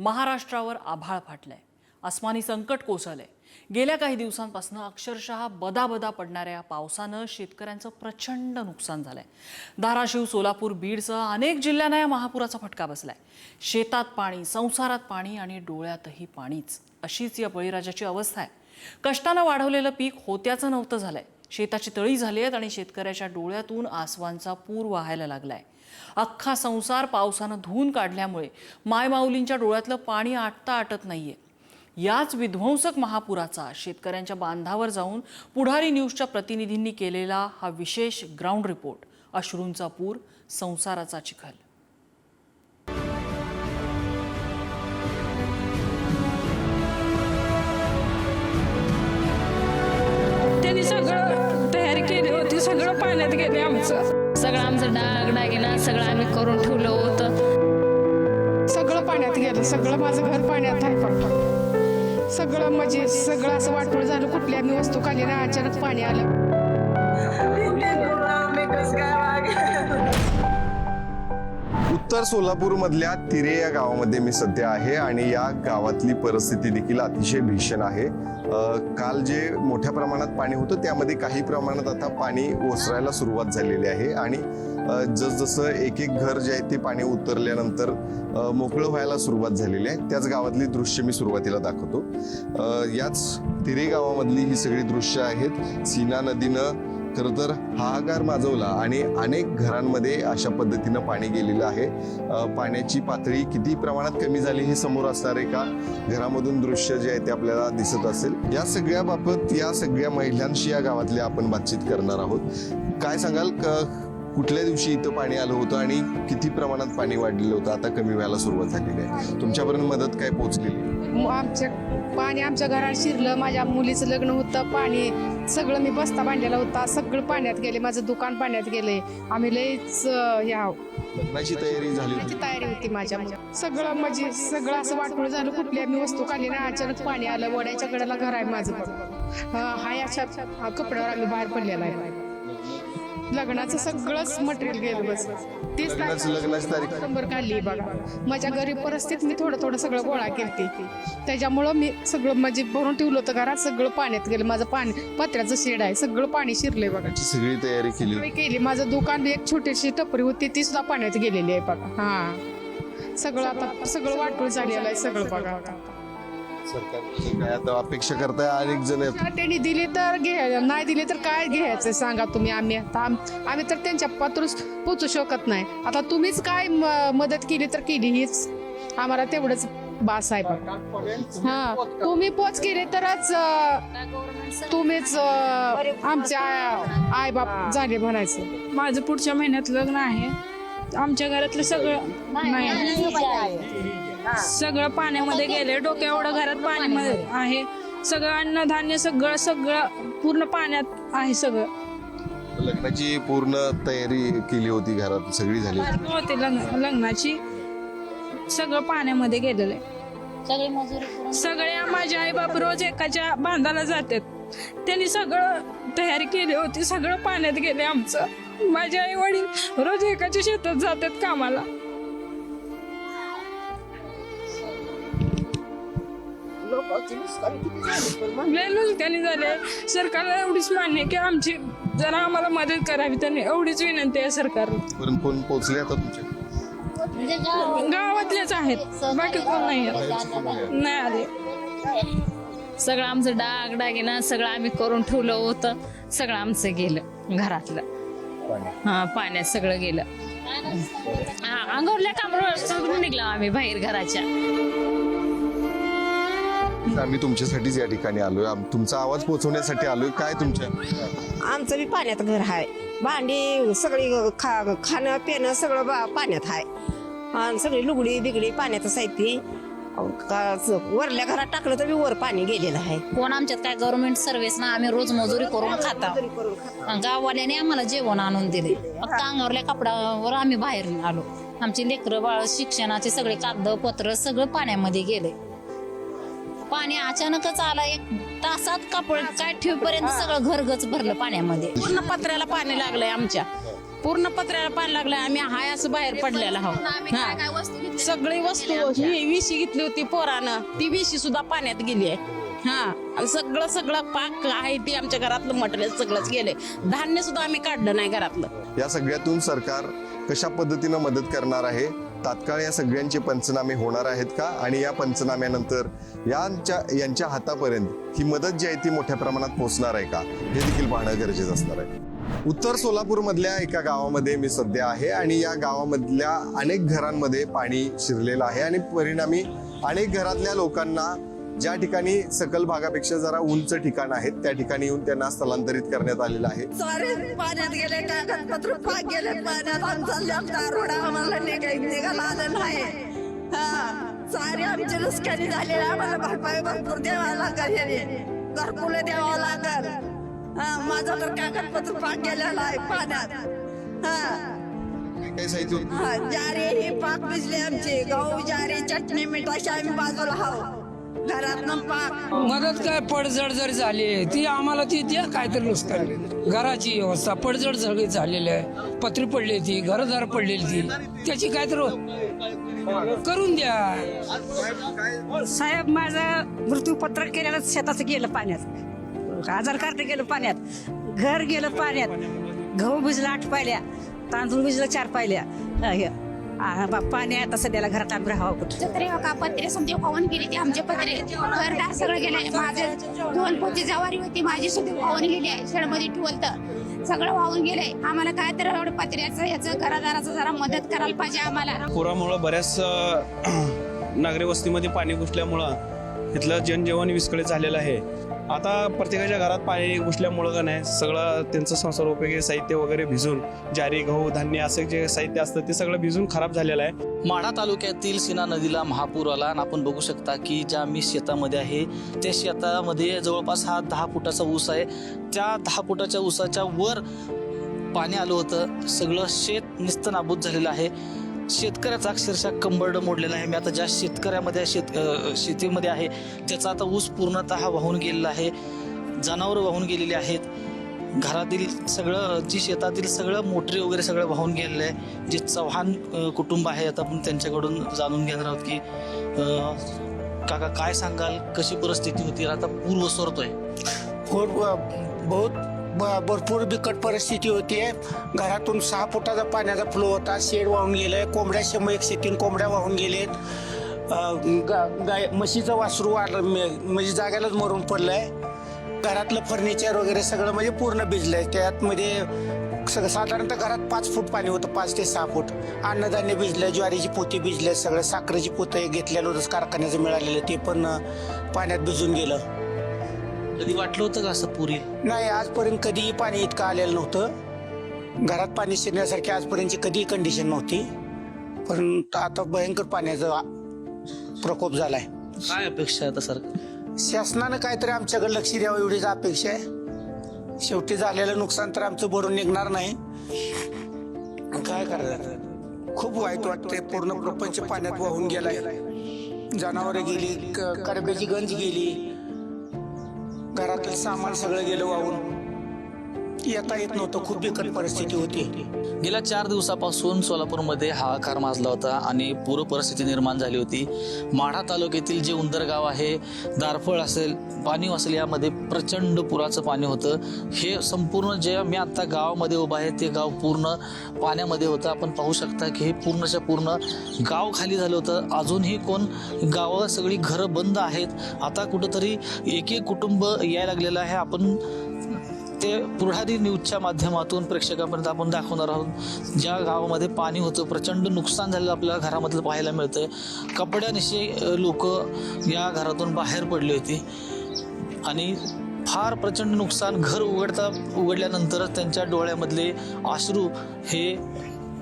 महाराष्ट्रावर आभाळ फाटलंय. अस्मानी संकट कोसळलंय. गेल्या काही दिवसांपासून अक्षरशः बदाबदा पडणाऱ्या पावसानं शेतकऱ्यांचं प्रचंड नुकसान झालंय. धाराशिव सोलापूर बीडसह अनेक जिल्ह्यांना या महापुराचा फटका बसलाय. शेतात पाणी संसारात पाणी आणि डोळ्यातही पाणीच. अशीच या बळीराजाची अवस्था आहे. कष्टानं वाढवलेलं पीक होत्याचं नव्हतं झालंय. शेताची तळी झाली आहेत आणि शेतकऱ्याच्या डोळ्यातून आसवांचा पूर वाहायला लागलाय. अख्खा संसार पावसानं धुवून काढल्यामुळे मायमाऊलींच्या डोळ्यातलं पाणी आटता आटत नाहीये. याच विध्वंसक महापुराचा शेतकऱ्यांच्या बांधावर जाऊन पुढारी न्यूजच्या प्रतिनिधींनी केलेला हा विशेष ग्राउंड रिपोर्ट. अश्रूंचा पूर संसाराचा चिखल. त्यांनी सगळं तयारी केली होती सगळं पाण्यात गेले आमचं. सगळं आमचं डाग डागिना सगळं आम्ही करून ठेवलं होतं. सगळं पाण्यात गेलं सगळं माझं घर पाण्यात आहे फक्त. सगळं म्हणजे सगळं असं वाटून झालं कुठली आम्ही वस्तू खाली ना अचानक पाणी आलं. उत्तर सोलापूरमधल्या तिरे या गावामध्ये मी सध्या आहे आणि या गावातली परिस्थिती देखील अतिशय भीषण आहे. काल जे मोठ्या प्रमाणात पाणी होतं त्यामध्ये काही प्रमाणात आता पाणी ओसरायला सुरुवात झालेली आहे आणि जसजसं एक एक घर जे आहे ते पाणी उतरल्यानंतर मोकळं व्हायला सुरुवात झालेली आहे. त्याच गावातली दृश्य मी सुरुवातीला दाखवतो. याच तिरे गावामधली ही सगळी दृश्य आहेत. सीना नदीनं खरं तर हाहाकार माजवला आणि अनेक घरांमध्ये अशा पद्धतीनं पाणी गेलेलं आहे. पाण्याची पातळी किती प्रमाणात कमी झाली हे समोर असणार आहे का? घरामधून दृश्य जे आहे ते आपल्याला दिसत असेल. या सगळ्या बाबत या सगळ्या महिलांशी या गावातल्या आपण बातचीत करणार आहोत. काय सांगाल? क- कुठल्या दिवशी इथं पाणी आलं होतं आणि किती प्रमाणात पाणी वाढलेलं होतं? आता कमी व्हायला सुरुवात झालेली आहे. तुमच्यापर्यंत मदत काय पोहोचलेली म- आमच्या पाणी आमच्या घरात शिरलं. माझ्या मुलीचं लग्न होतं. पाणी सगळं मी बस्ता बांधलेला होता. सगळं पाण्यात गेले. माझं दुकान पाण्यात गेले. आम्ही लईच अं, ह्या लग्नाची तयारी झाली होती. त्याची तयारी होती माझ्या सगळं म्हणजे सगळं असं वाटून झालं. कुठली आम्ही वस्तू खाली ना अचानक पाणी आलं. वड्याच्या कडेला घर आहे माझं पण. हा हाय अशा हा कपड्यावर आम्ही बाहेर पडलेला आहे. लग्नाचं सगळंच मटेरियल गेलं बस. तीस लग्नाचं लग्नाची तारीख. नंबर काढली बघा. माझ्या गरीब परिस्थितीत मी थोडं थोडं सगळं गोळा केलते. त्याच्यामुळं मी सगळं म्हणजे भरून ठेवलं होतं घरात. सगळं पाण्यात गेलं. माझं पाणी पत्र्याचं शेड आहे. सगळं पाणी शिरलंय बघा. सगळी तयारी केली केली. माझं दुकान एक छोटीशी टपरी होती. ती सुद्धा पाण्यात गेलेली आहे बघा. हा. सगळं आता सगळं वाटून झालेलं आहे सगळं बघा. सरकार काय आता अपेक्षा करताय अनेक जण त्यांनी दिली तर घे नाही दिली तर काय घ्यायचं सांगा तुम्ही? आम्ही आता आम- आम्ही तर त्यांच्या पात्र पोचू शकत नाही. आता तुम्हीच काय म- मदत केली तर केली हीच. आम्हाला तेवढंच बास आहे बघा. हा तुम्ही पोच केले तरच अं, तुम्हीच अं, आमचे आई बाप झाले म्हणायचं. माझं पुढच्या महिन्यात लग्न आहे. आमच्या घरातलं सगळं नाही. सगळं पाण्यामध्ये गेले डोक्या एवढं घरात पाण्यामध्ये आहे. सगळं अन्नधान्य सगळं सगळं पूर्ण पाण्यात आहे सगळं. लग्नाची पूर्ण तयारी केली होती घरात? सगळी झाली होती. होते लग्न लग्नाची. सगळं पाण्यामध्ये गेलेलं आहे. सगळी मजुरी करून सगळे माझे आई बाप रोज एकाच्या बांधाला जातात. त्यांनी सगळं तयारी केली होती. सगळं पाण्यात गेले आमचं. माझे आई वडील रोज एकाच्या शेतात जातात कामाला. लय नुसकानी झाले सरकारला एवढीच मान्य आहे की आमची जरा आम्हाला मदत करावी त्यांनी एवढीच विनंती आहे सरकारला. पण कोण पोहोचले आता तुमचे? म्हणजे गाव- गावातलेच आहेत. बाकी कोण नाही आहेत. नाही आले. सगळं आमचं डाग डागिना सगळं आम्ही करून ठेवलं होतं. सगळं आमचं गेलं घरातलं. हा पाण्यात सगळं गेलं. हा अंगावरल्या कामावर सगळं निघलो आम्ही बाहेर घराच्या. आम्ही तुमच्यासाठीच या ठिकाणी आलोय. आम- तुमचा आवाज पोहोचवण्यासाठी आलोय. काय तुमच्या? आमचं बी पाण्यात घर आहे. भांडी सगळी खा खाणं पिणं सगळं बा पाण्यात आहे. आणि सगळी लुगडी बिगडी पाण्यातच आहे ती. अहो, का- वरल्या घरात टाकलं तर बी वर पाणी गेलेलं आहे. कोण आमच्यात काय गव्हर्नमेंट सर्व्हिस ना आम्ही रोज मजुरी करून खाता. गाववाल्याने आम्हाला जेवण आणून दिले. फक्त अंगावरल्या कपड्यावर आम्ही बाहेर आलो. आमची लेकरं बाळ शिक्षणाचे सगळे कागद पत्र सगळं पाण्यामध्ये गेले. पाणी अचानकच आलं एक तासात कपड काय ठेवपर्यंत सगळं घरगच भरलं पाण्यामध्ये. पूर्ण पत्र्याला पाणी लागलंय आमच्या. पूर्ण पत्र्याला पाणी लागलंय. आम्ही हाय असं बाहेर पडलेलं आहोत. हा. सगळी वस्तू ही विशी घेतली होती पोरानं. ती विशी सुद्धा पाण्यात गेली आहे. हा. आणि सगळं सगळं पाक आहे ती आमच्या घरातलं मटेरियल सगळंच गेले धान्य सुद्धा आम्ही काढलं नाही घरातलं. या सगळ्यातून सरकार कशा पद्धतीनं मदत करणार आहे? तात्काळ या सगळ्यांचे पंचनामे होणार आहेत का? आणि या पंचनाम्यानंतर यांच्या यांच्या हातापर्यंत ही मदत जी आहे ती मोठ्या प्रमाणात पोहोचणार आहे का? हे देखील पाहणं गरजेचं असणार आहे. उत्तर सोलापूरमधल्या एका गावामध्ये मी सध्या आहे आणि या गावामधल्या अनेक घरांमध्ये पाणी शिरलेलं आहे. आणि परिणामी अनेक घरातल्या लोकांना ज्या ठिकाणी सकल भागापेक्षा जरा उंच ठिकाण आहेत त्या ठिकाणी येऊन त्यांना स्थलांतरित करण्यात आलेलं आहे. सारे पाण्यात गेले कागदपत्र पाक गेले पाण्यात आमचा लॅपटा रोड आम्हाला निघाय निघाला आलं नाही. हा सारे आमची नुकसानी झाली आम्हाला भरपाई भरपूर द्यावा लागल ह्याने घरकुले द्यावं लागल. हा माझा तर कागदपत्र पाक गेलेला आहे पाण्यात. हा. काही साहित्य होतं? हा जारे हे पाक भिजले आमचे. गहू जारे चटणी मिठाशी आम्ही बाजूला हाव. पाक मदत काय? पडझड जर झाली ती आम्हाला ती द्या काहीतरी नुसतं. घराची व्यवस्था पडझड सगळी झालेली आहे. पत्री पडली ती घरदार पडलेली ती त्याची काहीतरी करून द्या. साहेब माझं मृत्यूपत्र केलेलं शेताचं गेलं पाण्यात. आधार कार्ड गेलं पाण्यात. घर गेलं पाण्यात. गहू भिजला आठ पायल्या. तांदूळ भिजलं चार पायल्या. अं, हे. आ, बा- पाणी आहे आता सध्याला घरात आम्ही राहावं कुठं? तरी का? पत्रे समजे वाहून गेली ती आमचे पत्रे. घरदार सगळं गेले माझे दोन पोती जवारी होती माझी सुद्धा वाहून गेली आहे. शेडमध्ये ठेवलं तर. सगळं वाहून गेलंय. आम्हाला काय तर एवढं पत्र्याचं याचं घरादाराचं जरा मदत करायला पाहिजे आम्हाला. पुरामुळं बऱ्याच अ, नागरी वस्तीमध्ये पाणी घुसल्यामुळं इथलं जनजीवन विस्कळीत झालेलं आहे. आता प्रत्येकाच्या घरात पाणी घुसल्यामुळं का नाही सगळं त्यांचं संसार उपयोगी साहित्य वगैरे भिजून ज्वारी गहू धान्य असं जे साहित्य असतं ते सगळं भिजून खराब झालेलं आहे. माढा तालुक्यातील सीना नदीला महापूर आला आणि आपण बघू शकता की ज्या मी शेतामध्ये आहे त्या शेतामध्ये जवळपास हा दहा फुटाचा ऊस आहे. त्या दहा फुटाच्या ऊसाच्या वर पाणी आलं होतं. सगळं शेत निस्तनाबूत झालेलं आहे. शेतकऱ्याचा अक्षरशः कंबर्ड मोडलेला आहे. मी आता ज्या शेतकऱ्यामध्ये शेत शेतीमध्ये आहे त्याचा आता ऊस पूर्णतः वाहून गेलेला आहे. जनावरं वाहून गेलेली आहेत. घरातील सगळं जी शेतातील सगळं मोटरी वगैरे सगळं वाहून गेलेलं आहे. जे चव्हाण कुटुंब आहे आता आपण त्यांच्याकडून जाणून घेणार आहोत की काका काय सांगाल? कशी परिस्थिती होती? आता पूर ओसरतोय. बहुत भरपूर बिकट परिस्थिती होती. घरातून सहा फुटाचा पाण्याचा फ्लो होता. शेड वाहून गेलाय कोंबड्या शंभर एकशे तीन कोंबड्या वाहून गेलेत. गा- गाय म्हशीचं वासरू वाढलं म्हणजे जागेलाच मरून पडलंय. घरातलं फर्निचर वगैरे सगळं म्हणजे पूर्ण भिजलंय. त्यात त्यातमध्ये सगळं साधारणतः घरात पाच फूट पाणी होतं पाच ते सहा फूट. अन्नधान्य भिजलं ज्वारीची पोती भिजले सगळं. साखरेची पोतं घेतलेलं होतं कारखान्याचं मिळालेलं ते पण पाण्यात भिजून गेलं. कधी वाटलं होतं का असं पूर? नाही आजपर्यंत कधीही पाणी इतकं आलेलं नव्हतं. घरात पाणी शिरण्यासारखी आजपर्यंतची कधीही कंडिशन नव्हती. पण आता भयंकर पाण्याचा प्रकोप झालाय. काय अपेक्षा आहे आता सरकार? शासनानं काहीतरी आमच्याकडे लक्ष द्यावं एवढीच अपेक्षा आहे. शेवटी झालेलं नुकसान तर आमचं भरून निघणार नाही. काय करणार? खूप वाईट वाटतंय. पूर्ण प्रपंच पाण्यात वाहून गेलाय. जनावरे गेली क- कडब्याची गंज गेली. घरातील सामान सगळं गेलं वाहून. येता येत नव्हतं. खूप बिकट परिस्थिती होती. गेल्या चार दिवसापासून सोलापूरमध्ये हाहाकार माजला होता आणि पूर परिस्थिती निर्माण झाली होती. माढा तालुक्यातील जे उंदर गाव आहे दारफळ असेल पाणी असेल यामध्ये प्रचंड पुराचं पाणी होतं. हे संपूर्ण जे मी आत्ता गावामध्ये उभं आहे ते गाव पूर्ण पाण्यामध्ये होतं. आपण पाहू शकता की हे पूर्णच्या पूर्ण गाव खाली झालं होतं. अजूनही कोण गावं सगळी घरं बंद आहेत? आता कुठंतरी एक एक कुटुंब यायला लागलेलं आहे. आपण ते पुढारी न्यूजच्या माध्यमातून प्रेक्षकांपर्यंत आपण दाखवणार आहोत. ज्या गावामध्ये पाणी होतं प्रचंड नुकसान झालेलं आपल्याला घरामधलं पाहायला मिळतंय. कपड्यानिशी लोक या घरातून बाहेर पडली होती. आणि फार प्रचंड नुकसान घर उघडता उघडल्यानंतर त्यांच्या डोळ्यामधले अश्रू हे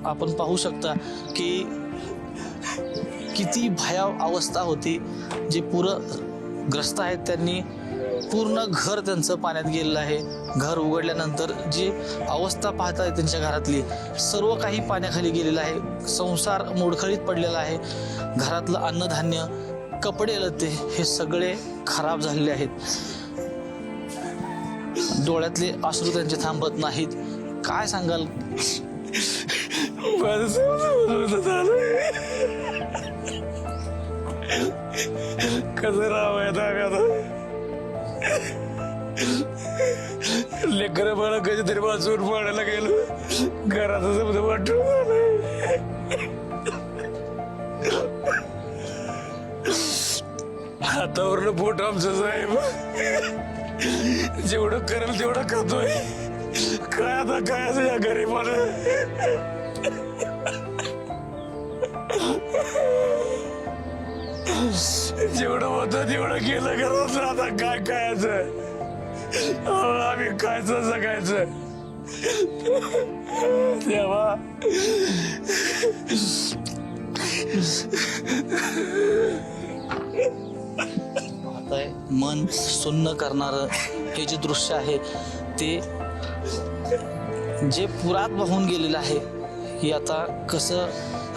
आपण पाहू शकता की किती भयाव अवस्था होती जे पूरग्रस्त आहेत त्यांनी. पूर्ण घर त्यांचं पाण्यात गेलेलं आहे. घर उघडल्यानंतर जी अवस्था पाहताय त्यांच्या घरातली सर्व काही पाण्याखाली गेलेलं आहे. संसार मोडखळीत पडलेला आहे. घरातलं अन्नधान्य कपडे लते हे सगळे खराब झालेले आहेत. डोळ्यातले अश्रू त्यांचे थांबत नाहीत. काय सांगाल? कसं राहावं लेकर मला कधीतरी वाचून पाडायला गेलो घराचं समज वाटून हातावरनं पोट आमचं साहेब. जेवढं करेल तेवढं खातोय काय आता काय असं या गरीबाला जेवढं होतं तेवढं केलं करत आता काय खायचं? आम्ही खायचं जगायचं तेव्हा पाहताय मन सुन्न करणारं हे जे दृश्य आहे ते जे पुरात वाहून गेलेलं आहे हे आता कसं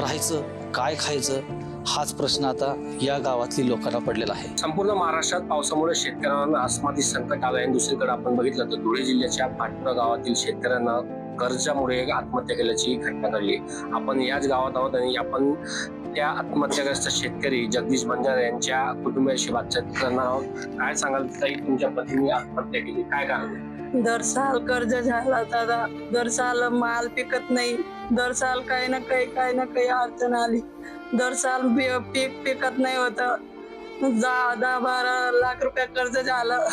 राहायचं काय खायचं हाच प्रश्न आता या गावातली लोकांना पडलेला आहे. संपूर्ण महाराष्ट्रात पावसामुळे शेतकऱ्यांना अस्मादी संकट आलं आहे आणि दुसरीकडे आपण बघितलं तर धुळे जिल्ह्याच्या पाटणा गावातील शेतकऱ्यांना कर्जामुळे एक आत्महत्या केल्याची घटना घडली. आपण याच गावात आहोत आणि आपण त्या आत्महत्याग्रस्त शेतकरी जगदीश बंजार यांच्या कुटुंबियाशी बातचीत करणार आहोत. काय सांगाल? ताई तुमच्या पत्नीने आत्महत्या केली. काय कारण दर साल कर्ज झाला दादा. दर साल माल पिकत नाही. दर साल काही ना काही काही ना काही अडचण आली. दर साल पीक पिकत नाही होत. दहा दहा बारा लाख रुपये कर्ज झालं.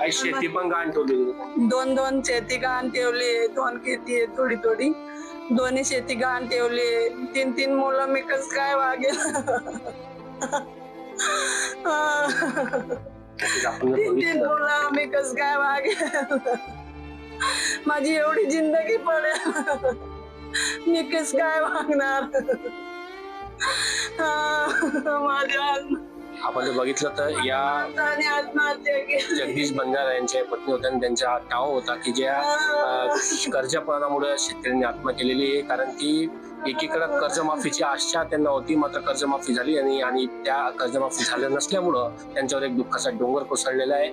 काही शेती पण गहाण ठेवली दोन दोन शेती गहाण ठेवली दोन खेती आहे थोडी थोडी. दोन्ही शेती गहाण ठेवली तीन तीन मुलं मी कस काय वागेल. तीन तीन मुलं मी कस काय वागेल. माझी एवढी जिंदगी पडेल. मी कस काय वागणार. माझ्या आपण जर बघितलं तर या जगदीश बंजारा यांच्या पत्नी होत्या आणि त्यांचा टाव होता की ज्या कर्जपणामुळे शेतकऱ्यांनी आत्महत्या केलेली आहे. कारण की एकीकडे कर्जमाफीची आशा त्यांना होती मात्र कर्जमाफी झाली आणि आणि त्या कर्जमाफी झाल्या नसल्यामुळं त्यांच्यावर एक दुःखाचा डोंगर कोसळलेला आहे.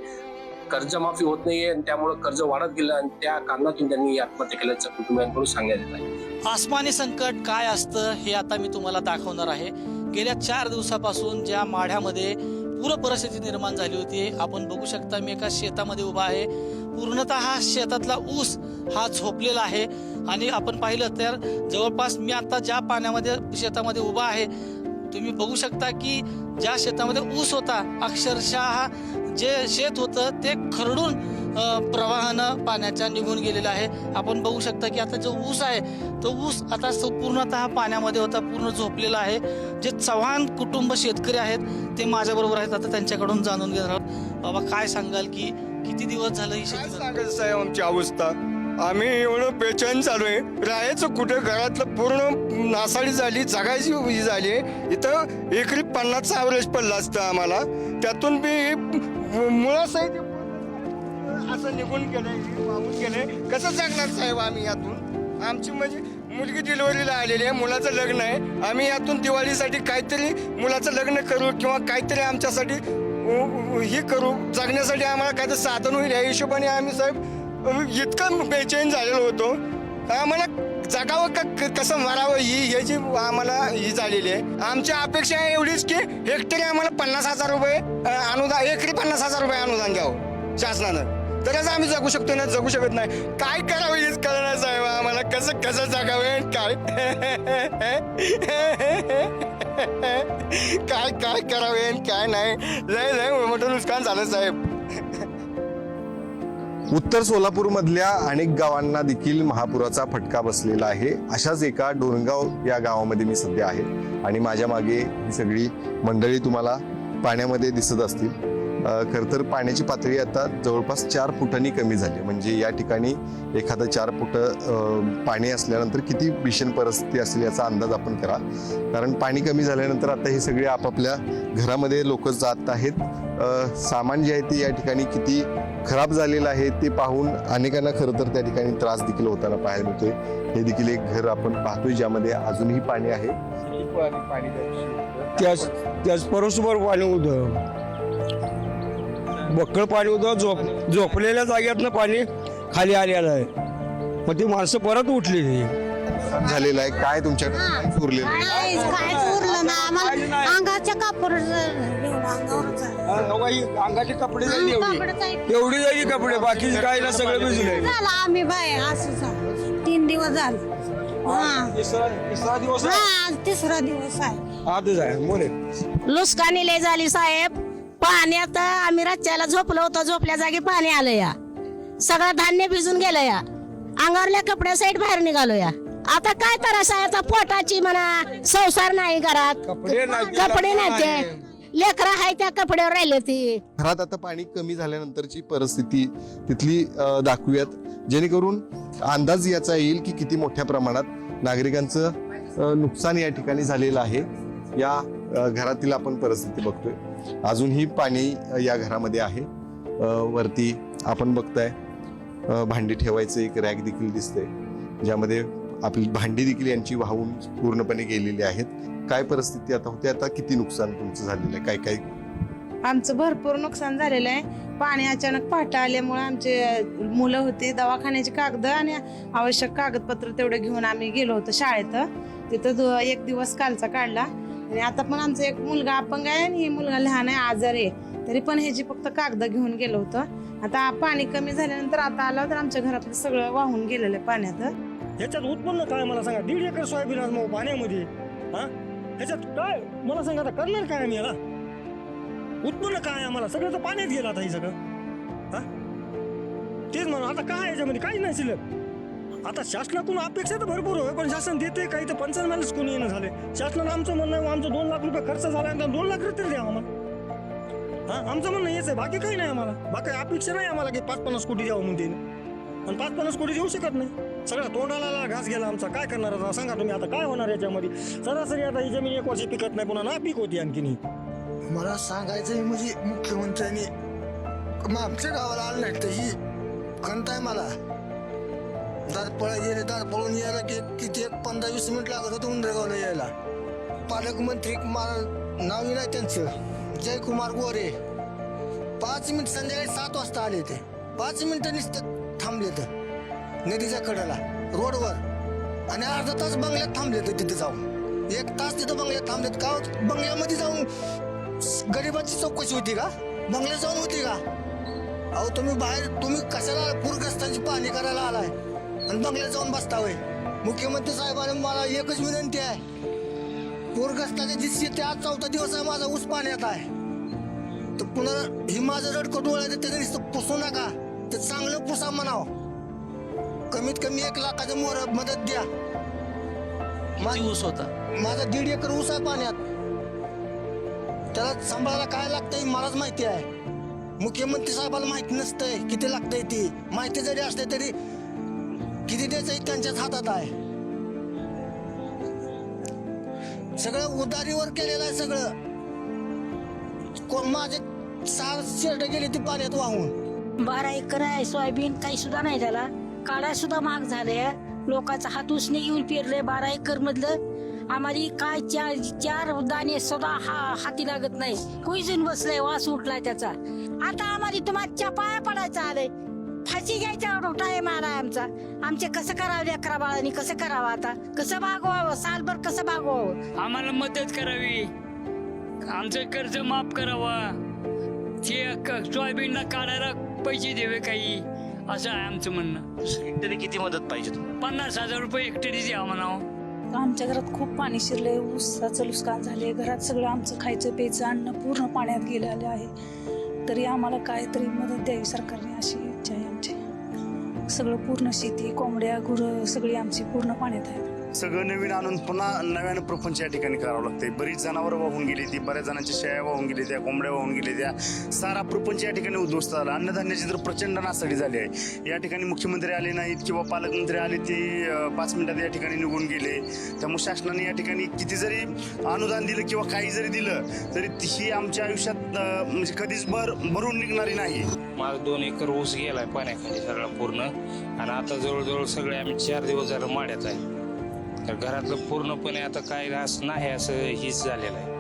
कर्जमाफी होत नाहीये आणि त्यामुळे कर्ज वाढत गेलं आणि त्या कारणातून त्यांनी आत्महत्या केल्याचं कुटुंबियांकडून सांगण्यात येत आहे. आसमानी संकट काय असतं हे आता मी तुम्हाला दाखवणार आहे. गेल्या चार दिवसापासून ज्या माढ्यामध्ये पूर परिस्थिती निर्माण झाली होती आपण बघू शकता मी एका शेतामध्ये उभा आहे. पूर्णतः हा शेतातला ऊस हा झोपलेला आहे. आणि आपण पाहिलं तर जवळपास मी आता ज्या पाण्यामध्ये शेतामध्ये उभा आहे तुम्ही बघू शकता की ज्या शेतामध्ये ऊस होता अक्षरशः जे शेत होतं ते खरडून प्रवाहानं पाण्याच्या निघून गेलेलं आहे. आपण बघू शकता की आता जो ऊस आहे तो ऊस आता स- पूर्णतः पाण्यामध्ये होता पूर्ण झोपलेला आहे. जे चव्हाण कुटुंब शेतकरी आहेत ते माझ्याबरोबर आहेत. आता त्यांच्याकडून जाणून घेणार आहोत. बाबा काय सांगाल की किती दिवस झालं ही शेती? सांगायचं साहेब आमची अवस्था? आम्ही एवढं बेचैन चालू आहे. राहायचं कुठं? घरातलं पूर्ण नासाडी झाली जगायची ही झाली इथं एकरी पन्नासचा ॲव्हरेज पडला असतं आम्हाला. त्यातून बी मुळासहित असं निघून गेलंय वाहून गेलंय. कसं सांगणार साहेब आम्ही यातून? आमची म्हणजे मुलगी डिलिव्हरीला आलेली आहे मुलाचं लग्न आहे. आम्ही यातून दिवाळीसाठी काहीतरी मुलाचं लग्न करू किंवा काहीतरी आमच्यासाठी उ- हे करू. जगण्यासाठी आम्हाला काहीतरी साधन होईल या हिशोबाने आम्ही साहेब इतकं बेचैन झालेलो होतो. आम्हाला जगावं का क- कसं मारावं ही याची आम्हाला ही झालेली आहे. आमची अपेक्षा आहे एवढीच की हेक्टरी आम्हाला पन्नास हजार रुपये अनुदान एकरी पन्नास हजार रुपये अनुदान द्यावं शासनानं. तरच आम्ही जगू शकतो ना? जगू शकत नाही. काय करावे हेच कळणार साहेब. आम्हाला कसं कसं जगावे काय? काय काय करावे आणि काय नाही? लय लय मोठं नुकसान झालं साहेब. उत्तर सोलापूर मधल्या अनेक गावांना देखील महापुराचा फटका बसलेला आहे. अशाच एका डोरगाव या गावामध्ये मी सध्या आहे. आणि माझ्या मागे ही सगळी मंडळी तुम्हाला पाण्यामध्ये दिसत असतील. खरं तर पाण्याची पातळी आता जवळपास चार फुटांनी कमी झाली. म्हणजे या ठिकाणी एखादं चार फुट पाणी असल्यानंतर किती भीषण परिस्थिती असेल याचा अंदाज आपण करा. कारण पाणी कमी झाल्यानंतर आता हे सगळे आपापल्या घरामध्ये लोक जात आहेत. सामान जे आहे ते या ठिकाणी किती खराब झालेलं आहे ते पाहून अनेकांना खरं तर त्या ठिकाणी त्रास देखील होताना पाहायला मिळतोय. हे देखील एक घर आपण पाहतोय ज्यामध्ये अजूनही पाणी आहे. त्याच त्याच परस्पर पाणी होतं. बक्कळ पाणी होतं झोप झोपलेल्या जाग्यातनं पाणी खाली आलेलं आहे. मग ती माणसं परत उठली झालेलं आहे. काय तुमच्याकडे? काय उरलेलं? काहीच उरलं ना आम्हाला अंगाच्या कापड अंगाचे कपडे जाईल एवढी. एवढी जाईल कपडे बाकीचे काय ना सगळे भिजले झालं आम्ही बाय असं तीन दिवस झाले. हा. तिसरा दिवस हा आज तिसरा दिवस आहे. आजच आहे मोरे. लुसकानी लय झाली साहेब. पाण्यात आम्ही रच्च्याला झोपलो होतो झोपल्या जागी पाणी आलं या. सगळं धान्य भिजून गेलं या. अंगावरल्या कपड्या साईड बाहेर निघालो या आता काय आहे? आता पोटाची म्हणा संसार नाही घरात. कपडे नाही कपडे नाही ते. लेकरं आहे त्या कपड्यावर राहिले ती. घरात आता पाणी कमी झाल्यानंतरची परिस्थिती तिथली दाखवूयात. जेणेकरून अंदाज याचा येईल की किती मोठ्या प्रमाणात नागरिकांचं नुकसान या ठिकाणी झालेलं आहे. या घरातील आपण परिस्थिती बघतोय. अजूनही पाणी या घरामध्ये आहे. वरती आपण बघताय भांडी ठेवायचं एक रॅक देखील दिसतंय ज्यामध्ये आपली भांडी देखील यांची वाहून पूर्णपणे गेलेली आहेत. काय परिस्थिती आता होते? आता किती नुकसान तुमचं झालेलं आहे? काय काय? आमचं भरपूर नुकसान झालेलं आहे. पाणी अचानक पाठा आल्यामुळे आमचे मुलं होती दवाखान्याची कागद आणि आवश्यक कागदपत्र तेवढे घेऊन आम्ही गेलो होतो शाळेत. तिथं एक दिवस कालचा काढला. आणि आता पण आमचा एक मुलगा अपंग आहे आणि ही मुलगा लहान आहे आजारी आहे. तरी पण ह्याची फक्त कागद घेऊन गेलो होतो. आता पाणी कमी झाल्यानंतर आता आलं तर आमच्या घरातलं सगळं वाहून गेलेलं आहे पाण्यात. ह्याच्यात उत्पन्न काय मला सांगा? दीड एकर सोयाबीन आज मग पाण्यामध्ये. हा? ह्याच्यात काय? मला सांगा आता करणार काय आम्ही याला? उत्पन्न काय आम्हाला? सगळं तर पाण्यात गेलं आता हे सगळं. हा? तेच म्हणून आता काय याच्यामध्ये? काही नाही शिल्लक. आता शासनाकडून अपेक्षा तर भरपूर होय पण शासन देते काही तर पंचावन्नच कोणी येणं झाले शासनानं आमचं म्हणणं आहे, आमचं दोन लाख रुपये खर्च झाला आणि दोन लाख रुपये द्या आम्हाला. हा आमचं म्हणणं हेच आहे बाकी काही नाही आम्हाला. बाकी अपेक्षा नाही आम्हाला की पाच पन्नास कोटी द्यावं म्हणते आणि पाच पन्नास कोटी देऊ शकत नाही. सगळा तोंडाला घास गेला आमचा. काय करणार आता? सांगा तुम्ही आता काय होणार याच्यामध्ये? सरासरी आता ही जमीन एक वर्ष पिकत नाही पुन्हा ना पीक होती आणखीन मला सांगायचं म्हणजे मुख्यमंत्र्यांनी मग आमच्या गावाला आलं नाही तर ही खंत आहे मला. दारपळा गेले दारपळून यायला की किती एक पंधरा वीस मिनिट लागत होतं उंदरगावला यायला. पालकमंत्री कुमार नावी नाही त्यांचं. जयकुमार गोरे. पाच मिनिट संध्याकाळी सात वाजता आले ते. पाच मिनिटं नुसतं थांबले तर नदीच्या कडेला रोडवर. आणि अर्धा तास बंगल्यात थांबले तर तिथे जाऊन. एक तास तिथं बंगल्यात थांबलेत. का हो? बंगल्यामध्ये जाऊन गरिबाची चौकशी होती का? बंगल्यात जाऊन होती का? अहो तुम्ही बाहेर तुम्ही कशाला पूरग्रस्तांची पाहणी करायला आलाय? आणि बंगल्यात जाऊन बसता होय. मुख्यमंत्री साहेबांना मला एकच विनंती आहे. पूरग्रस्ताच्या दिवशी ते आज चौथा दिवस आहे माझा ऊस पाण्यात आहे. तर पुन्हा ही माझं रडकं डोळा त्याचं नुसतं पुसू नका. ते चांगलं पुसा म्हणावं. कमीत कमी एक लाखाचं मोर मदत द्या. किती ऊस होता? माझा दीड एकर ऊस आहे पाण्यात. त्याला सांभाळायला काय लागतंय मलाच माहिती आहे. मुख्यमंत्री साहेबाला माहिती नसतंय किती लागतंय ती. माहिती जरी असते तरी किती द्यायचं त्यांच्याच हातात आहे? सगळं उदारीवर केलेलं आहे सगळं. कोण माझे सहा शेरड गेली ती पाण्यात वाहून. बारा एकर आहे सोयाबीन काही सुद्धा नाही त्याला काळा सुद्धा महाग झाले लोकांचा हात उसने येऊन पेरले बारा एकर मधलं. आम्हाला काय चार चार दाणे सुद्धा हा हाती लागत नाही. कुईजून बसलाय वास उठलाय त्याचा. आता आम्हाला तुम्हाला पाया पडायचा आलाय. फाशी घ्यायचा टाइम आलाय आमचा. आमचे कसं करावं लेकरा बाळांनी कसं करावं आता? कसं भागवावं? सालभर कसं भागवावं? आम्हाला मदत करावी. आमचं कर्ज माफ करावा. ते क- सोयाबीनला काढायला पैसे द्यावे काही असं आहे आमचं म्हणणं. तरी किती मदत पाहिजे तुम्हाला? पन्नास हजार रुपये एकतरी द्या म्हणावं. आमच्या घरात खूप पाणी शिरले ऊसाचं नुकसान झाले घरात सगळं आमचं खायचं प्यायचं अन्न पूर्ण पाण्यात गेलेलं आहे. तरी आम्हाला काहीतरी मदत द्यावी सरकारने अशी इच्छा आहे आमची. सगळं पूर्ण शेती कोंबड्या गुरं सगळी आमची पूर्ण पाण्यात आहेत सगळं नवीन आणून पुन्हा नव्यानं प्रपंच या ठिकाणी करावं लागतंय. बरीच जनावरं वाहून गेली ती बऱ्याच जणांच्या शेळ्या वाहून गेली त्या कोंबड्या वाहून गेली त्या सारा प्रपंच या ठिकाणी उद्ध्वस्त झाला. अन्नधान्याची तर प्रचंड नासाडी झाली आहे. या ठिकाणी मुख्यमंत्री आले नाहीत किंवा पालकमंत्री आले ते पाच मिनिटात या ठिकाणी निघून गेले. त्यामुळे शासनाने या ठिकाणी किती जरी अनुदान दिलं किंवा काही जरी दिलं तरी ही आमच्या आयुष्यात म्हणजे कधीच भर भरून निघणारी नाही. माझा दोन एकर ऊस गेलाय पाण्याखाली सगळा पूर्ण. आणि आता जवळजवळ सगळे आम्ही चार दिवस झालं माड्यात आहे. तर घरातलं पूर्णपणे आता काय असं नाही असं हीच झालेलं आहे.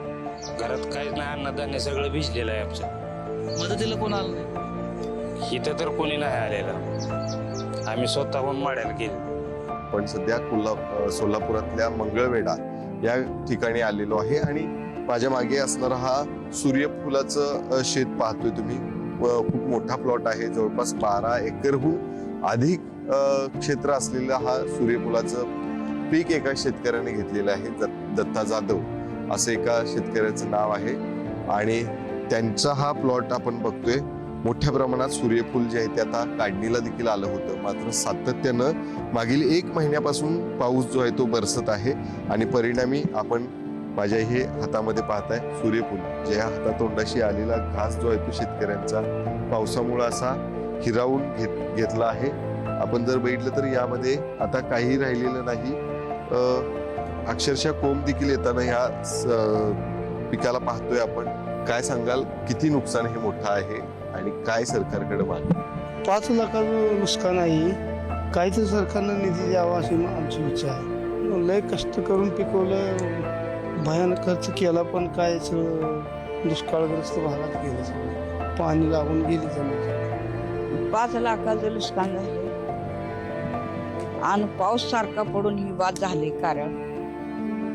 घरात काहीच नाही अन्नधान्य सगळं भिजलेलं आहे आमचं. मदतीला कोण आलं नाही? इथं तर कोणी नाही आलेलं. आम्ही स्वतःहून माड्याला गेलो. पण सध्या कोल्हा अ, सोलापुरातल्या मंगळवेढा या ठिकाणी आलेलो आहे आणि माझ्या मागे असणारा हा सूर्यफुलाचं अ, शेत पाहतोय तुम्ही. व खूप मोठा प्लॉट आहे. जवळपास बारा एकरहून अधिक अ, क्षेत्र असलेला हा सूर्यफुलाचं पीक एका शेतकऱ्याने घेतलेलं आहे दत्- दत्ता जाधव असं एका शेतकऱ्याचं नाव आहे. आणि त्यांचा हा प्लॉट आपण बघतोय मोठ्या प्रमाणात सूर्यफूल जे आहे ते आता काढणीला देखील आलं होतं. मात्र सातत्यानं मागील एक महिन्यापासून पाऊस जो आहे तो बरसत आहे आणि परिणामी आपण माझ्या हे हातामध्ये पाहताय सूर्यफूल जे या हातातोंडाशी आलेला घास जो आहे तो शेतकऱ्यांचा पावसामुळे असा हिरावून घेत घेतला आहे. आपण जर बघितलं तर यामध्ये आता काही राहिलेलं नाही. अक्षरशः कोंब देखील येताना ह्या स- पिकाला पाहतोय आपण. काय सांगाल? किती नुकसान हे मोठं आहे आणि काय सरकारकडे मागणी? पाच लाखाचं नुकसान आहे. काहीतरी सरकारनं निधी द्यावा अशी आमची इच्छा आहे. लय कष्ट करून पिकवलं. भयानक खर्च केला पण काय दुष्काळग्रस्त भागात गेलं पाणी लागून गेली जमीन. पाच लाखाचं नुकसान झालं. आणि पाऊस सारखा पडून ही बाद झाली कारण.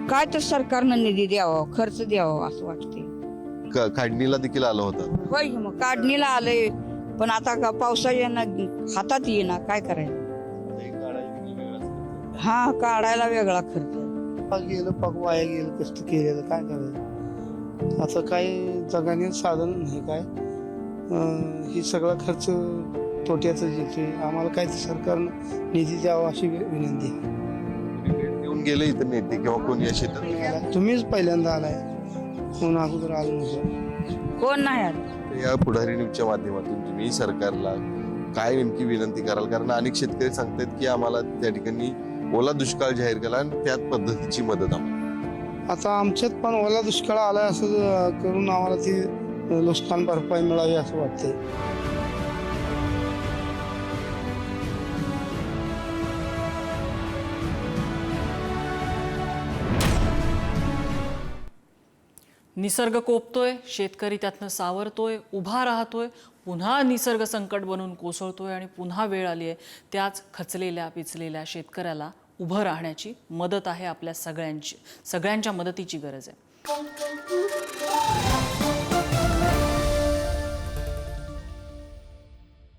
काय तर सरकारनं निधी द्यावा खर्च द्यावा असं वाटते क- काढणीला देखील आलं होतं. होय की मग काढणीला आलंय. पण आता का पावसाच्या हातात येईना काय करायचं? हा काढायला वेगळा खर्च. पाक गेलं पाक वाया गेलं कष्ट केलेलं काय करायचं? आता काय जगाने साधन नाही काय? अं, ही सगळा खर्च तोट्याचा येतोय आम्हाला काय ते सरकारनं निधी द्यावा अशी विनंती येऊन गेले इथं नेते किंवा कोण या शेतात तुम्हीच पहिल्यांदा आलाय. कोण अगोदर आलं नव्हतं? कोण नाही आलं? या पुढारी न्यूजच्या माध्यमातून तुम्ही सरकारला काय नेमकी विनंती कराल? कारण अनेक शेतकरी सांगतात की आम्हाला त्या ठिकाणी ओला दुष्काळ जाहीर केला आणि त्याच पद्धतीची मदत आम्हाला. आता आमच्यात पण ओला दुष्काळ आलाय असं अं, करून आम्हाला ती अं, नुकसान भरपाई मिळावी असं वाटतंय. निसर्ग कोपतोय शेतकरी त्यातनं सावरतोय उभा राहतोय पुन्हा निसर्ग संकट बनून कोसळतोय आणि पुन्हा वेळ आली आहे त्याच खचलेल्या पिचलेल्या शेतकऱ्याला उभं राहण्याची मदत आहे आपल्या सगळ्यांची सगळ्यांच्या मदतीची गरज आहे.